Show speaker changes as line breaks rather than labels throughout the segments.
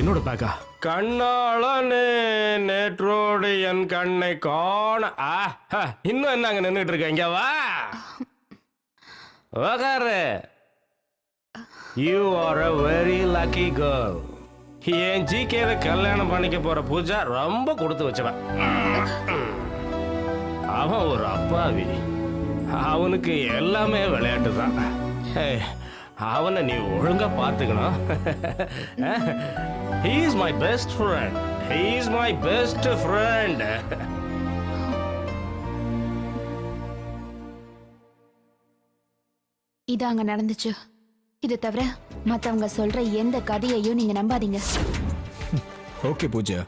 என்னோட பேக்கா கண்ணாளனே நேற்றோடு என் கண்ணை காண. ஆ, ஹ, இன்னும் என்ன அங்க நின்றுட்டு இருக்க? இங்க வா. வகாரு you are a very lucky girl என் ஜிகேவை கல்யாணம் பண்ணிக்க போற பூஜா ரொம்ப கொடுத்து வச்சவன். அவன் ஒரு அப்பாவி. அவனுக்கு எல்லாமே விளையாட்டு தான் அவனை நீ ஒழுங்கா பார்த்துக்கணும் he is my best friend. He is my best friend.
இது அங்க நடந்துச்சு. இது தவிர மத்தவங்க சொல்ற எந்த கதையையும் நீங்க நம்பாதீங்க.
ஓகே பூஜா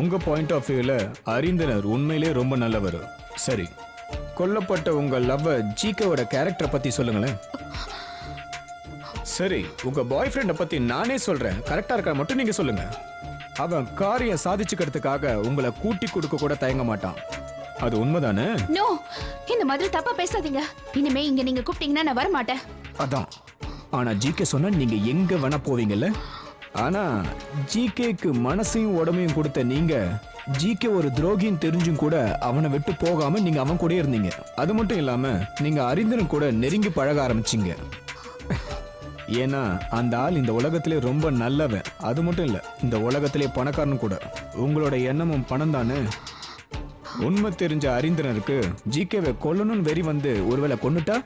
உங்க பாயிண்ட் ஆஃப் வியூல அறிந்தனர் உண்மையிலே ரொம்ப நல்லவர். சரி. கொல்லப்பட்ட உங்க லவ் ஜிகேவோட கேரக்டரை பத்தி சொல்லுங்களேன். சரி உங்க பாய் ஃப்ரெண்டை பத்தி நானே சொல்றேன். கரெக்டா இருக்கா மட்டும் நீங்க சொல்லுங்க. அவன் காரியம் சாதிச்சுக்கிறதுக்காக உங்களை கூட்டி கொடுக்க கூட தயங்க மாட்டான். அது உண்மைதானே?
நோ இந்த மாதிரி தப்பா பேசாதீங்க. இனிமே இங்க நீங்க கூப்பிட்டீங்கன்னா நான் வர மாட்டேன்
அதான். ஆனா ஜிகே சொன்னா நீங்க எங்க வேணா போவீங்கல்ல? ஆனா ஜிகேக்கு மனசையும் உடம்பையும் கொடுத்த நீங்க ஜிகே ஒரு துரோகின்னு தெரிஞ்சும் கூட அவனை விட்டு போகாம நீங்க அவன் கூட இருந்தீங்க. அது மட்டும் இல்லாம நீங்க அறிந்தனும் கூட நெருங்கி பழக ஆரம்பிச்சீங்க. ஏன்னா அந்த ஆள் இந்த உலகத்திலே ரொம்ப நல்லவன். அது மட்டும் இல்ல இந்த உலகத்திலே பணக்காரன் கூட. உங்களோட எண்ணமும் பணம் தானே? உண்மை தெரிஞ்ச அறிந்தனருக்கு ஜிகேவை கொல்லணும்னு வெறி வந்து ஒருவேளை கொன்னுட்டா?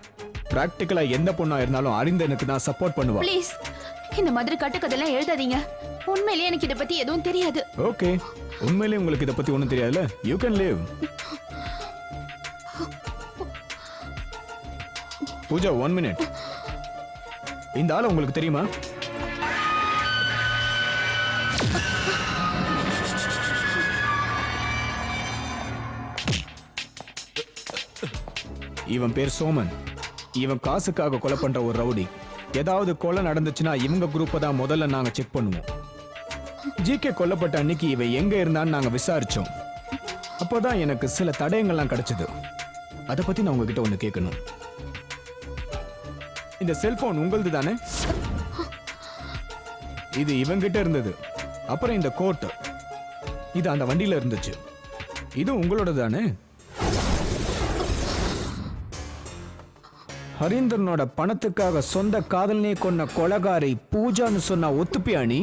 பிராக்டிக்கலா எந்த பொண்ணா இருந்தாலும் அறிந்தனுக்கு தான் சப்போர்ட் பண்ணுவா.
ப்ளீஸ் இந்த மாதிரி கட்டுக்கதெல்லாம் எழுதாதீங்க. உண்மையிலேயே எனக்கு இத பத்தி எதுவும் தெரியாது.
ஓகே உண்மையிலேயே உங்களுக்கு இதை பத்தி ஒன்றும் தெரியாதுல்ல? You can live. Pooja one minute இந்த ஆள் உங்களுக்கு தெரியுமா? இவன் பேர் சோமன். இவன் காசுக்காக கொலை பண்ற ஒரு ரவுடி. ஏதாவது கொலை நடந்துச்சுன்னா இவங்க குரூப்பை தான் முதல்ல நாங்க செக் பண்ணுவோம். ஜிகே கொல்லப்பட்ட அன்னைக்கு இவன் எங்க இருந்தான்னு நாங்க விசாரிச்சோம். அப்போதான் எனக்கு சில தடயங்கள்லாம் கிடைச்சது. அதை பத்தி நான் உங்ககிட்ட ஒண்ணு கேட்கணும். இந்த செல்போன் உங்களது தானே இது இவங்கிட்ட இருந்தது. அப்புறம் இந்த கோட் இது அந்த வண்டியில இருந்துச்சு. இது உங்களோட தானே ஹரீந்திரனோட பணத்துக்காக சொந்த காதலனே கொன்ன கொலகாரி பூஜான்னு சொன்னா ஒத்துப்பியா நீ?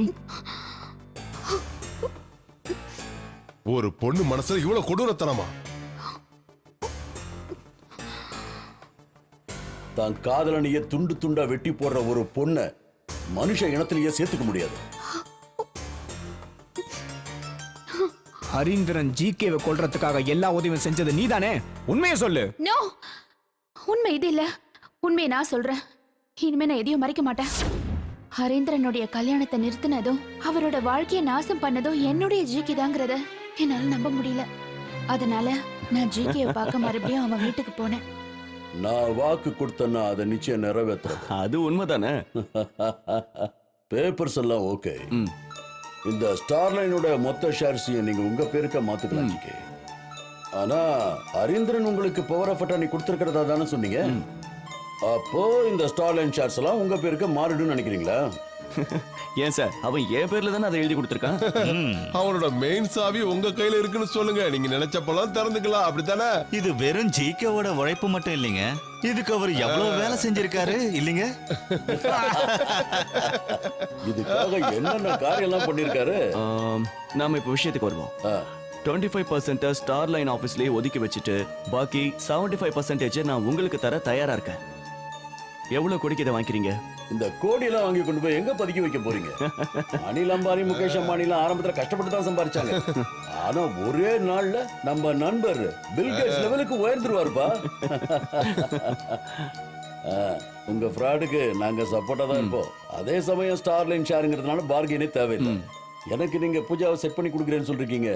ஒரு பொண்ணு மனசுல இவ்வளவு கொடூரத்தனமா?
தான் காதலனையே துண்டு துண்டா வெட்டி போடுற ஒரு பொண்ணை மனுஷ இனத்திலேயே சேர்த்துக்க முடியாது.
ஹரீந்திரன் ஜிகேவை கொல்றதுக்காக எல்லா உதவியும் செஞ்சது நீதானே? உண்மையை சொல்லு.
நோ! உண்மை இது இல்ல. உண்மையை நான் சொல்றேன். இனிமே நான் எதையும் மறைக்க மாட்டேன். ஹரேந்திரனுடைய கல்யாணத்தை நிறுத்தினதும் அவரோட வாழ்க்கையை நாசம் பண்ணதும் என்னுடைய ஜிகே தாங்கிறத என்னால நம்ப முடியல. அதனால நான் ஜிகேவை பார்க்க மறுபடியும் அவன் வீட்டுக்கு போனேன்.
நான் வாக்கு கொடுத்தேன்னா அதை நிச்சயம் நிறைவேற்றுறது
அது உண்மைதானே?
பேப்பர்ஸ் எல்லாம் ஓகே. இந்த ஸ்டார்லைனோட மொத்த ஷேர்ஸையும் நீங்க உங்க பேருக்க மாத்துக்கலாம் ஜிகே. ஆனா அரீந்திரன் உங்களுக்கு பவர் ஆஃப் அட்டானி கொடுத்துருக்கிறதா தானே சொன்னீங்க? அப்போ இந்த ஸ்டார்லைன் ஷேர்ஸ் எல்லாம் உங்க பேருக்கு மாறிடும்னு நினைக்கிறீங்களா?
ஏன் சார்? அவன் என் பேர்ல தானே அதை எழுதி கொடுத்துருக்கான்?
அவனோட மெயின் சாவி உங்க கையில இருக்குன்னு சொல்லுங்க. நீங்க நினைச்சப்பெல்லாம் திறந்துக்கலாம். அப்படித்தானே?
இது வெறும் ஜிகேவோட உழைப்பு மட்டும் இல்லைங்க. இதுக்கு அவர் எவ்வளவு வேலை செஞ்சிருக்காரு இல்லைங்க?
இதுக்காக என்னென்ன காரியம் எல்லாம் பண்ணிருக்காரு
நாம இப்போ விஷயத்துக்கு வருவோம். Twenty five percent star line ஆஃபீஸ்லேயே ஒதுக்கி வச்சுட்டு பாக்கி செவன்டி ஃபைவ் பர்சன்டேஜ் நான் உங்களுக்கு தர தயாரா இருக்கேன். எவ்வளவு கொடுக்க இதை வாங்கிக்கிறீங்க?
இந்த கோடியெல்லாம் வாங்கி கொண்டு போய் எங்க பதுக்கி வைக்க போறீங்க? அனில் அம்பானி முகேஷ் அம்பானி எல்லாம் ஆரம்பத்துல கஷ்டப்பட்டு தான் சம்பாரிச்சாங்க. ஆனா ஒரே நாள்ல நம்ம நண்பர் பில் கேட்ஸ் லெவலுக்கு உயர்ந்துருவாருப்பா. உங்க ஃப்ராடுக்கு நாங்க சப்போர்ட்டா தான் இருப்போம். அதே சமயம் ஸ்டார்லைன் ஷேருங்கிறதுனால பார்கெனே தேவையில்லை. எனக்கு நீங்க பூஜாவை செட் பண்ணி கொடுக்குறேன்னு சொல்றீங்க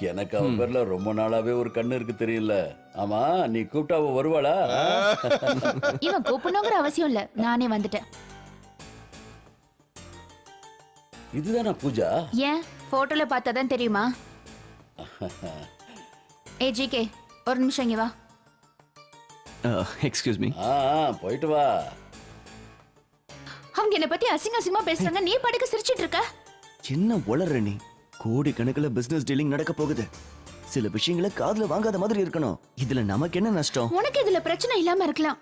எனக்கு அவன் பேர்ல ரொம்ப நாளாவே ஒரு கண்ணு இருக்கு தெரியல ஆமா நீ கூப்பிட்டா அவ வருவாளா?
இவன் கூப்பிடணுங்கிற அவசியம் இல்ல. நானே வந்துட்டேன்.
இதுதானா பூஜா?
ஏன்? போட்டோல பார்த்தாதான் தெரியுமா? ஏ ஜிகே ஒரு நிமிஷம் இங்க வா.
எக்ஸ்கியூஸ் மீ
ஆ போயிட்டு வா.
அவ அவங்க என்ன பத்தி அசிங்க அசிங்கமா பேசுறாங்க. நீ படுக்க சிரிச்சிட்டு இருக்க.
என்ன உளற நீ? கோடி கணக்குல பிசினஸ் டீலிங் நடக்க போகுது. சில விஷயங்களை காதுல வாங்காத மாதிரி இருக்கணும். இதுல நமக்கு என்ன நஷ்டம்?
உனக்கு இதுல பிரச்சனை இல்லாம இருக்கலாம்.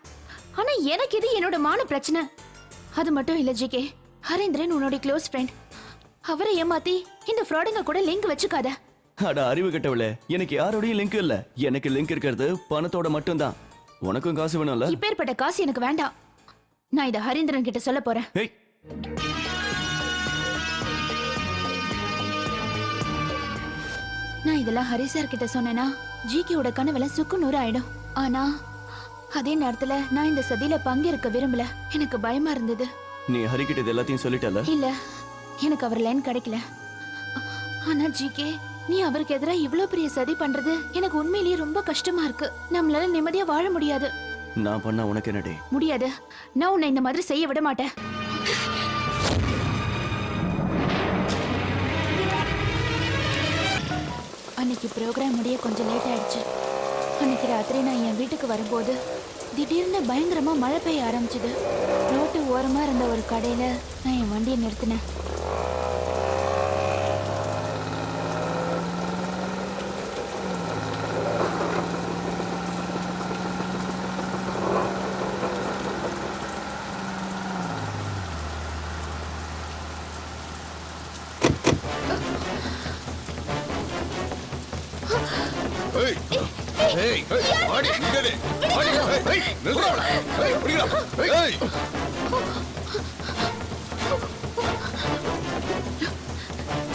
ஆனா எனக்கு இது என்னோட மான பிரச்சனை. அது மட்டும் இல்ல ஜிகே. ஹரேந்திரன் உன்னோட க்ளோஸ் ஃப்ரெண்ட் அவரை ஏமாத்தி இந்த ஃப்ராடுங்க கூட லிங்க் வச்சுக்காத.
அட அறிவு கட்டவளே எனக்கு யாரோடயும் லிங்க் இல்ல. எனக்கு லிங்க் இருக்கிறது பணத்தோட மட்டும்தான். உனக்கும் காசு வேணும்ல?
இப்பேற்பட்ட காசு எனக்கு வேண்டாம். நான் இத ஹரேந்திரன் கிட்ட சொல்ல போறேன். இதெல்லாம் ஹரி சார் கிட்ட சொன்னேன்னா ஜிகேவோட கனவுல சுக்கு நூறு ஆயிடும். ஆனா அதே நேரத்துல நான் இந்த சதியில பங்கேற்க விரும்பல. எனக்கு பயமா இருந்தது.
நீ ஹரிக்கிட்ட இது எல்லாத்தையும் சொல்லிட்டல?
இல்ல எனக்கு அவர் லைன் கிடைக்கல. ஆனா ஜிகே நீ அவருக்கு எதிரா இவ்ளோ பெரிய சதி பண்றது எனக்கு உண்மையிலேயே ரொம்ப கஷ்டமா இருக்கு. நம்மளால நிம்மதியா வாழ முடியாது.
நான் பண்ணா உனக்கு என்னடி?
முடியாது. நான் உன்னை இந்த மாதிரி செய்ய விட மாட்டேன். இன்னைக்கு ப்ரோக்ராம் முடிய கொஞ்சம் லேட் ஆயிடுச்சு. அன்னைக்கு ராத்திரி நான் என் வீட்டுக்கு வரும்போது திடீர்னு பயங்கரமா மழை பெய்ய ஆரம்பிச்சது. ரோட்டு ஓரமா இருந்த ஒரு கடையில நான் என் வண்டியை நிறுத்தினேன்.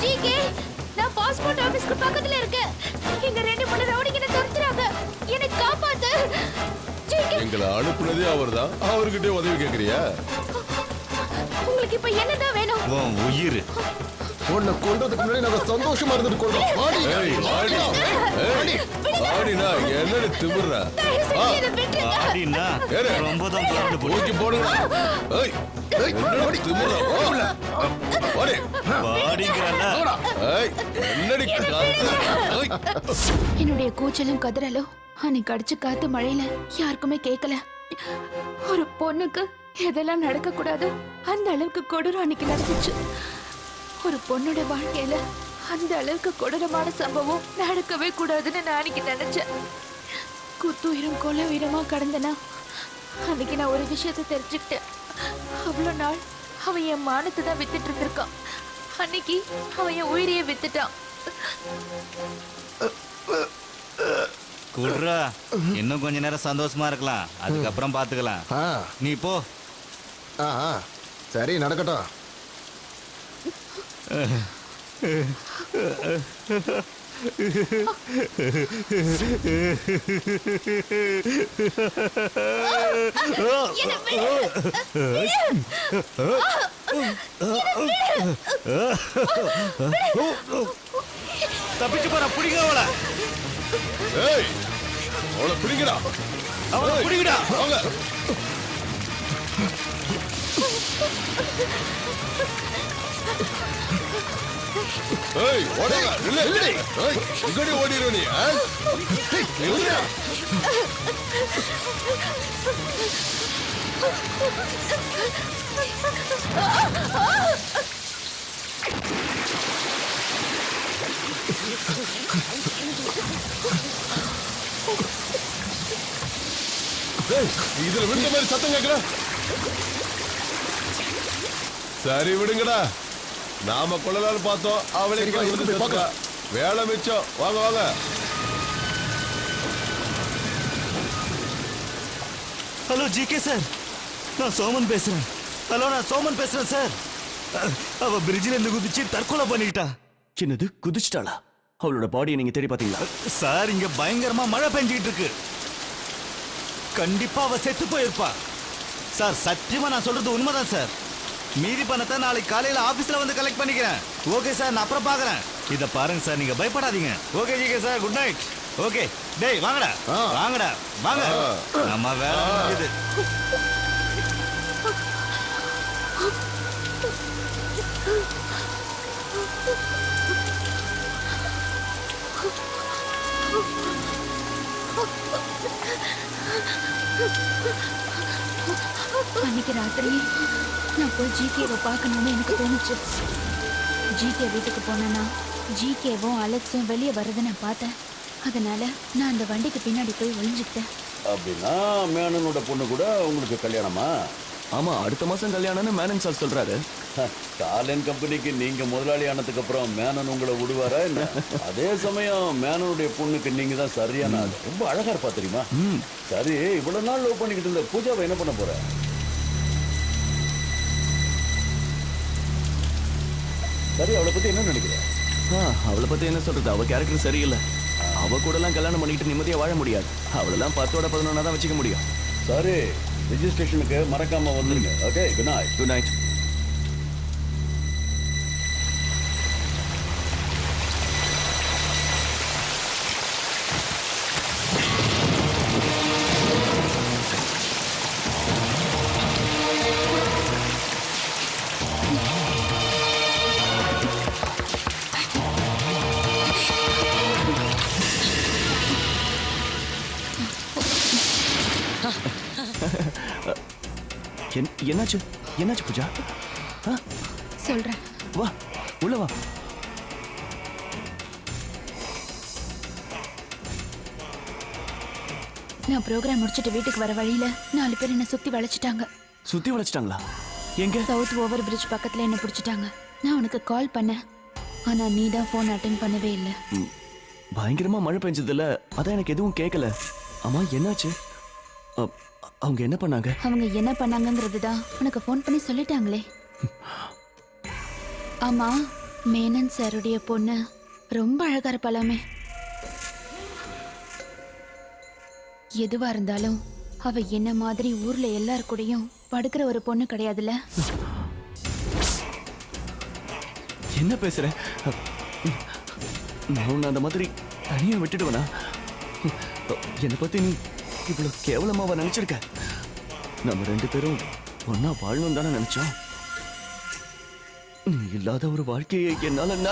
ஜிகே நான் பாஸ்போர்ட் ஆபீஸ்க்கு பக்கத்துல இருக்கேன். இங்க ரெண்டு மூணு ரவுடிங்க என்ன துரத்துறாங்க. என்னை காப்பாத்து.
எங்களை அனுப்புனதே அவர்தான். அவர்கிட்ட உதவி கேக்குறியா?
உங்களுக்கு இப்ப என்னதான் வேணும்?
உன் உயிர்.
உன்னை கொன்றதுக்கு முன்னாடி நாங்க சந்தோஷமா இருந்துட்டு கொள்றோம்.
ஏய் ஆடி ஏய் ஆடினா என்னடி திமிர்றா. ஏறு.
ரொம்ப தான் பிளான் போட்டு
தூக்கி போடுங்க ஏய் என்னடி திமிர்றா? வா. ஓடி
பாடிங்கிறல்ல
ஏய் என்னடி காத்து
என்னுடைய கூச்சலும் கதறலும் அன்னைக்கு அடிச்சு காத்து மழையில யாருக்குமே கேட்கல ஒரு பொண்ணுக்கு எதெல்லாம் நடக்க கூடாதோ அந்த அளவுக்கு கொடூரம் அன்னைக்கு நடந்துச்சு. ஒரு பொண்ணோட வாழ்க்கையில அந்த அளவுக்கு கொடூரமான சம்பவம் நடக்கவே கூடாதுன்னு நான் அன்னைக்கு நினைச்சேன். குத்துயிரும் கொலை உயிரமா கடந்தனா? அன்னைக்கு நான் ஒரு விஷயத்தை தெரிஞ்சுக்கிட்டேன். அவ்வளோ நாள் அவன் என் மானத்தை தான் வித்துட்டு இருந்திருக்கான். அன்னைக்கு அவன் என் உயிரையே வித்துட்டான்.
குடுறா இன்னும் கொஞ்ச நேரம் சந்தோஷமா இருக்கலாம். அதுக்கப்புறம் பாத்துக்கலாம். நீ போ.
ஆ ஆ. சரி நடக்கட்டும்.
தப்பிச்சு போற பிடிக்க அவள.
ஏய் அவளை பிடிங்கடா.
அவள பிடிக்கடா
வாங்க. ஏய் ஓடுங்க நில்லு நில்லு ஏய் இங்கடி ஓடிரு நீ? ஏய், நில்லுடா. இதுல விழுந்த மாதிரி சத்தம் கேக்குற சரி விடுங்கடா நாம கொள்ளலாம்னு பார்த்தோம். அவளே.
பார்க்கலாம்.
வேலை மிச்சம். வாங்க வாங்க.
Hello GK sir. நான் சோமன் பேசுறேன். ஹலோ நான் சோமன் பேசுறேன் சார். அவ பிரிட்ஜில இருந்து குதிச்சு தற்கொலை பண்ணிக்கிட்டா
என்னது? குதிச்சிட்டாளா? அவளோட பாடியை நீங்க தேடி பாத்தீங்களா
சார் இங்க பயங்கரமா மழை பெஞ்சிட்டு இருக்கு கண்டிப்பா அவ செத்து போயிருப்பா. சார் சத்தியமா நான் சொல்றது உண்மைதான் சார். மீதி பணத்தை நாளைக்கு காலையில ஆபீஸ்ல வந்து கலெக்ட் பண்ணிக்கிறேன். ஓகே சார் நான் அப்புறம் பாக்குறேன் இத பாருங்க சார் நீங்க பயப்படாதீங்க. Okay GK sir good night okay டேய் வாங்கடா. வாங்கடா. வாங்க. நம்ம வேலை முடியுது
அன்னைக்கு ராத்திரி நான் போய் ஜிகேவை பார்க்கணும்னு எனக்கு தோணுச்சு. ஜிகே வீட்டுக்கு போனேன்னா ஜிகேவும் அலெக்ஸும் வெளியே வர்றதை நான் பார்த்தேன். அதனால நான் அந்த வண்டிக்கு பின்னாடி போய் ஒளிஞ்சுக்கிட்டேன்.
அப்படின்னா மேனனோட பொண்ணு கூட உங்களுக்கு கல்யாணமா?
ஆமா அடுத்த மாசம் கல்யாணம்னு மேனன் சார் சொல்றாரு.
ஸ்டாலின் கம்பெனிக்கு நீங்க முதலாளி ஆனதுக்கு அப்புறம் மேனன் உங்களை விடுவாரா என்ன? அதே சமயம் மேனனுடைய பொண்ணுக்கு நீங்க தான் சரியான. ரொம்ப அழகா இருப்பா தெரியுமா? சரி இவ்வளவு நாள் லவ் பண்ணிக்கிட்டு இருந்த பூஜாவை என்ன பண்ண போற? சரி அவளை பத்தி என்ன நினைக்கிற
ஆ, அவளை பத்தி என்ன சொல்றது? அவ கேரக்டர் சரியில்லை. அவ கூட எல்லாம் கல்யாணம் பண்ணிக்கிட்டு நிம்மதியா வாழ முடியாது. அவளெல்லாம் பத்தோட பதினொன்னா தான் வச்சுக்க முடியும்.
சரி ரிஜிஸ்ட்ரேஷனுக்கு மறக்காம வந்துருங்க. Okay good night
good night என்னாச்சு? என்னாச்சு பூஜா?
சொல்றேன்.
வா உள்ள வா.
நான் ப்ரோக்ராம் முடிச்சிட்டு வீட்டுக்கு வர வழியில நாலு பேர் என்ன சுத்தி வளைச்சிட்டாங்க.
சுத்தி வளைச்சிட்டாங்களா? எங்க?
சவுத் ஓவர் பிரிட்ஜ் பக்கத்துல என்ன பிடிச்சிட்டாங்க. நான் உனக்கு கால் பண்ணேன். ஆனா நீ தான் ஃபோன் அட்டன் பண்ணவே இல்லை.
பயங்கரமா மழை பெஞ்சதுல அதான் எனக்கு எதுவும் கேட்கல ஆமா என்னாச்சு? அவங்க என்ன பண்ணாங்க?
அவங்க என்ன பண்ணாங்கங்கிறது தான் உனக்கு ஃபோன் பண்ணி சொல்லிட்டாங்களே. ஆமா மேனன் சாருடைய பொண்ணு ரொம்ப அழகா இருப்பாளாமே. எதுவா இருந்தாலும் அவ என்ன மாதிரி ஊர்ல எல்லார் கூடயும் படுக்கிற ஒரு பொண்ணு கிடையாதுல்ல?
என்ன பேசுற? நான் உன்னை அந்த மாதிரி தனியா விட்டுடுவேனா? என்னை பத்தி நீ இவ்வளவு கேவலமாவா நினைச்சிருக்க? நம்ம ரெண்டு பேரும் ஒன்னா வாழணும் தானே நினைச்சோம். நீ இல்லாத ஒரு வாழ்க்கையை என்னால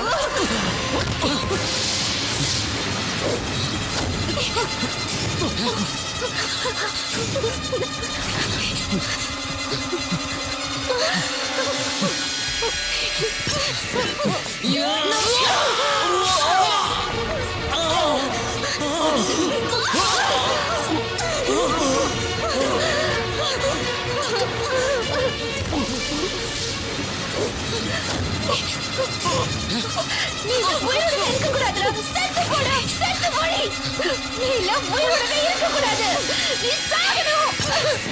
நீ நட-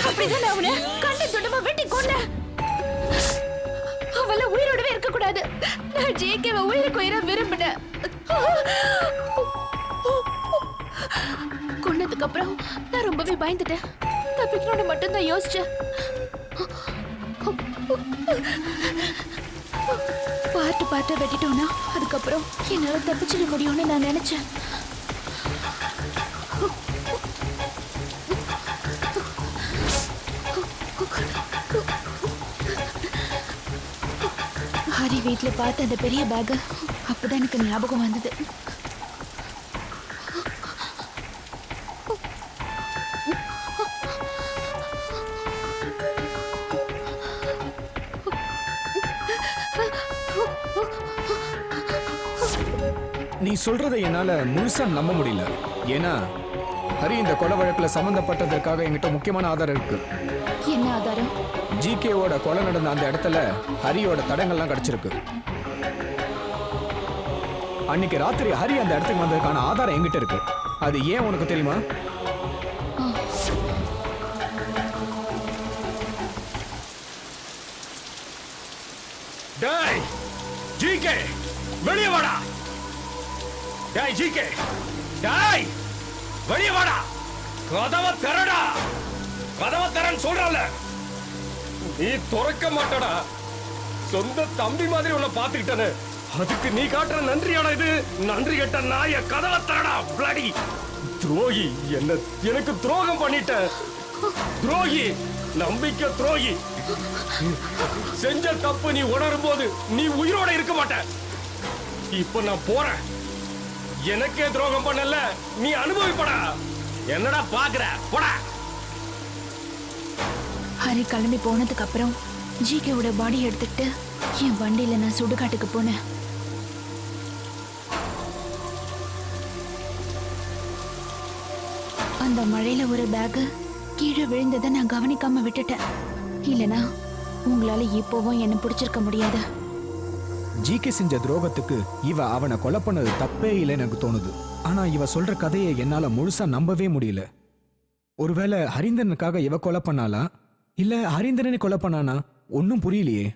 அப்படிதான் நான் அவனை கண்ட துண்டமா வெட்டி கொண்டேன் அவள உயிரோடவே இருக்க கூடாது நான் ஜேகேவை உயிருக்கு உயிரை விரும்பினேன். கொன்னதுக்கு அப்புறம் நான் ரொம்பவே பயந்துட்டேன். தப்பிக்கணும்னு மட்டும்தான் யோசிச்சேன். பார்த்து பார்த்து வெட்டிட்டோம்னா அதுக்கப்புறம் என்னால தப்பிச்சிட முடியும்னு நான் நினைச்சேன். ஹரி வீட்ல பார்த்த அந்த பெரிய பேக்கு அப்போ தான் எனக்கு ஞாபகம் வந்தது.
சொல்றதை என்னால முழுசா நம்ப முடியல. ஏன்னா ஹரி இந்த கொலை வழக்குல சம்பந்தப்பட்டதற்காக என்கிட்ட முக்கியமான ஆதாரம் இருக்கு.
என்ன ஆதாரம்?
ஜிகேவோட கொலை நடந்த அந்த இடத்துல ஹரியோட தடங்கள்லாம் கிடைச்சிருக்கு. அன்னைக்கு ராத்திரி ஹரி அந்த இடத்துக்கு வந்ததுக்கான ஆதாரம் என்கிட்ட இருக்கு. அது ஏன் உனக்கு தெரியுமா?
ஜிகே. டாய் வெளிய வாடா. கதவை திறடா கதவ திறன்னு சொல்றல நீ துறக்க மாட்டடா. சொந்த தம்பி மாதிரி உன்னை பாத்துக்கிட்டனு அதுக்கு நீ காட்டுற நன்றியாடா இது. நன்றி கெட்ட நாய கதவை திறடா பிளடி துரோகி என்ன எனக்கு துரோகம் பண்ணிட்ட துரோகி நம்பிக்கை துரோகி. செஞ்ச தப்பு நீ உணரும் போது நீ உயிரோட இருக்க மாட்ட. இப்ப நான் போறேன். எனக்கே துரோகம் பண்ணல. நீ அனுபவிப்படா. என்னடா பாக்குற? போடா.
ஹரி கிளம்பி போனதுக்கு அப்புறம் ஜிகேவோட பாடி எடுத்துக்கிட்டு என் வண்டியில நான் சுடுகாட்டுக்கு போனேன். அந்த மழையில ஒரு பேக் கீழே விழுந்ததை நான் கவனிக்காம விட்டுட்டேன். இல்லனா உங்களால இப்போவும் என்ன பிடிச்சிருக்க முடியாது.
ஜிகே செஞ்ச துரோகத்துக்கு இவ அவனை கொலை பண்ணது தப்பே இல்லைன்னு எனக்கு தோணுது. ஆனா இவ சொல்ற கதையை என்னால முழுசா நம்பவே முடியல. ஒருவேளை ஹரிந்தனுக்காக இவ கொலை பண்ணாளா? இல்ல ஹரிந்தனனை கொலை பண்ணானா? ஒன்னும் புரியலையே.